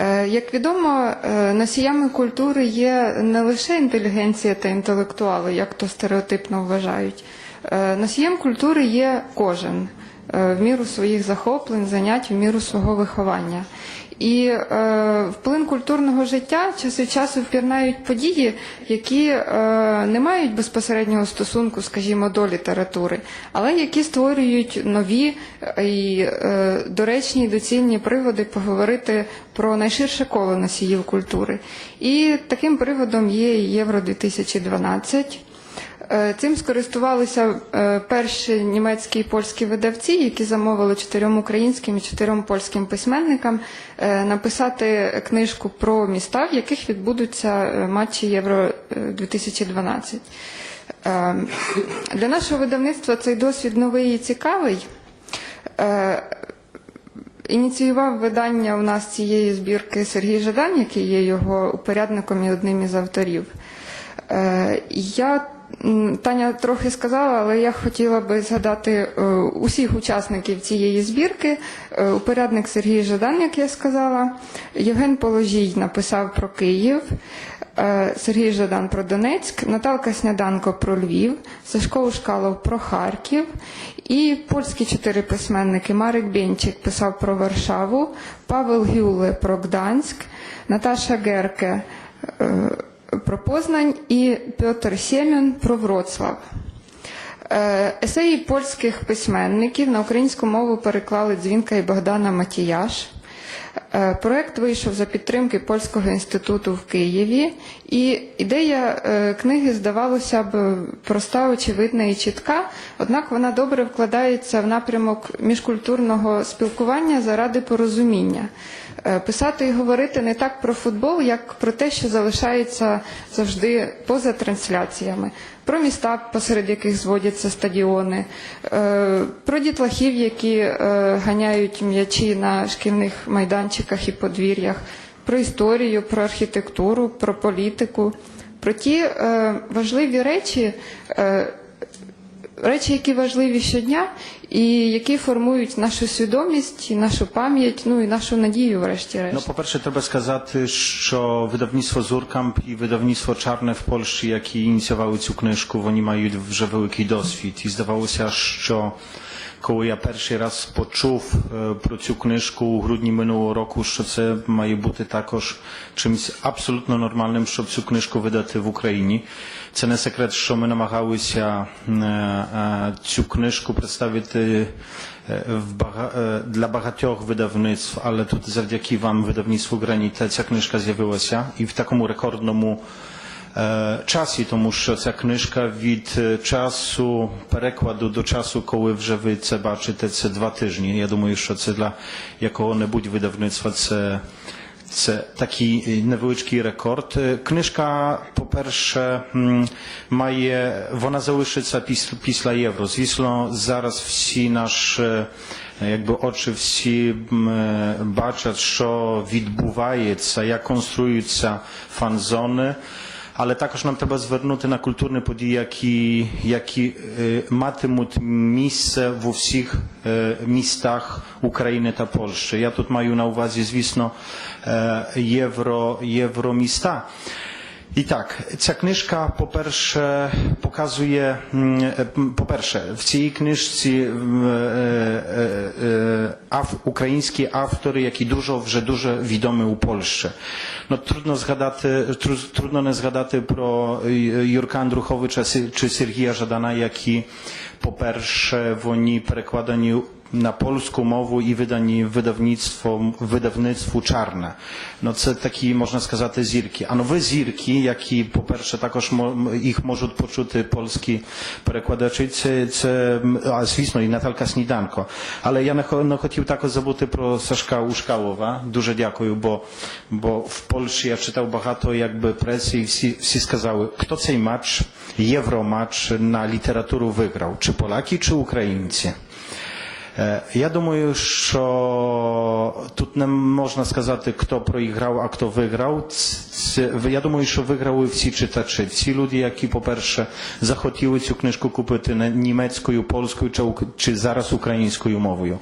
Е, Як відомо, е, носіями культури є не лише інтелігенція та інтелектуали, як то стереотипно вважають. Е, Носієм культури є кожен в міру своїх захоплень, занять, в міру свого виховання. І е, вплин культурного життя час від часу впірнають події, які е, не мають безпосереднього стосунку, скажімо, до літератури, але які створюють нові е, і е, доречні і доцільні приводи поговорити про найширше коло носіїв культури. І таким приводом є Євро 2012 Е, Цим скористувалися е, перші німецькі і польські видавці, які замовили чотирьом українським і чотирьом польським письменникам е, написати книжку про міста, в яких відбудуться е, матчі Євро е, 2012. Е, Для нашого видавництва цей досвід новий і цікавий. Е, Ініціював видання у нас цієї збірки Сергій Жадан, який є його упорядником і одним із авторів. Е, Я Таня трохи сказала, але я хотіла би згадати е, усіх учасників цієї збірки. Е, Упорядник Сергій Жадан, як я сказала, Євген Положій написав про Київ, е, Сергій Жадан про Донецьк, Наталка Сняданко про Львів, Сашко Ушкалов про Харків. І польські чотири письменники. Марик Бєнчик писав про Варшаву, Павел Гюле про Гданськ, Наташа Герке про Познань і Петр Сємін про Вроцлав. Е, Есеї польських письменників на українську мову переклали Дзвінка і Богдана Матіяш. Е, Проект вийшов за підтримки Польського інституту в Києві, і ідея е, книги здавалося б проста, очевидна і чітка, однак вона добре вкладається в напрямок міжкультурного спілкування заради порозуміння. Е, Писати і говорити не так про футбол, як про те, що залишається завжди поза трансляціями, про міста, посеред яких зводяться стадіони, про дітлахів, які ганяють м'ячі на шкільних майданчиках і подвір'ях, про історію, про архітектуру, про політику, про ті е, важливі речі. е, Речі, які важливі щодня, і які формують нашу свідомість, нашу пам'ять, ну і нашу надію, врешті-решт. No po pierwsze trzeba сказати, що видавництво Зуркамп і видавництво Czarne в Польщі, які ініціювали цю книжку, вони мають вже великий досвід. І здавалося, що коли я перший раз почув е, про цю книжку у грудні минулого року, що це має бути також чимось абсолютно нормальним, щоб цю книжку видати в Україні. Це не секрет, що ми намагалися е, е, цю книжку представити е, в бага, е, для багатьох видавництв, але тут завдяки вам видавництву Граніта ця книжка з'явилася і в такому рекордному е, часі, тому що ця книжка від е, часу перекладу до часу, коли вже ви це бачите, це два тижні. Я думаю, що це для якого-небудь видавництва це, це такий е, невеличкий рекорд. Е, Книжка, по-перше, має, вона залишиться після, євро. Звісно, зараз всі наші якби очі всі е, бачать, що відбувається, як конструюються фан-зони. Але також нам треба звернути на культурні події, які, які е, матимуть місце в усіх е, містах України та Польщі. Я тут маю на увазі, звісно, е, євро, євроміста. I tak, ця книжка, по-перше, показує, м, е, м, по-перше, в цій книжці м, е, е, е, ав, українські автори, які дуже, вже дуже відомі у Польщі. No, trudno, zgadати, тру- trudno не згадати про е, Юрка Андруховича Си- чи Сергія Жадана, які, по-перше, вони перекладені на польську мову і видані видавництвом, видавництву Czarne. No це такі, можна сказати, зірки. А нові зірки, які, по-перше, також мо- м- їх можуть почути польські перекладачі, це, це м, а, звісно, і Наталка Сніданко. Але я не, хо- не хотів також забути про Сашка Ушкалова. Дуже дякую, бо, бо в Польщі я читав багато якби преси і всі, всі сказали, хто цей матч, євроматч на літературу виграв? Чи поляки, чи українці? Е, Я думаю, що тут не можна сказати, хто проіграв, а хто виграв. Я думаю, що виграли всі читачі, всі люди, які, по-перше, захотіли цю книжку купити німецькою, польською чи зараз українською мовою.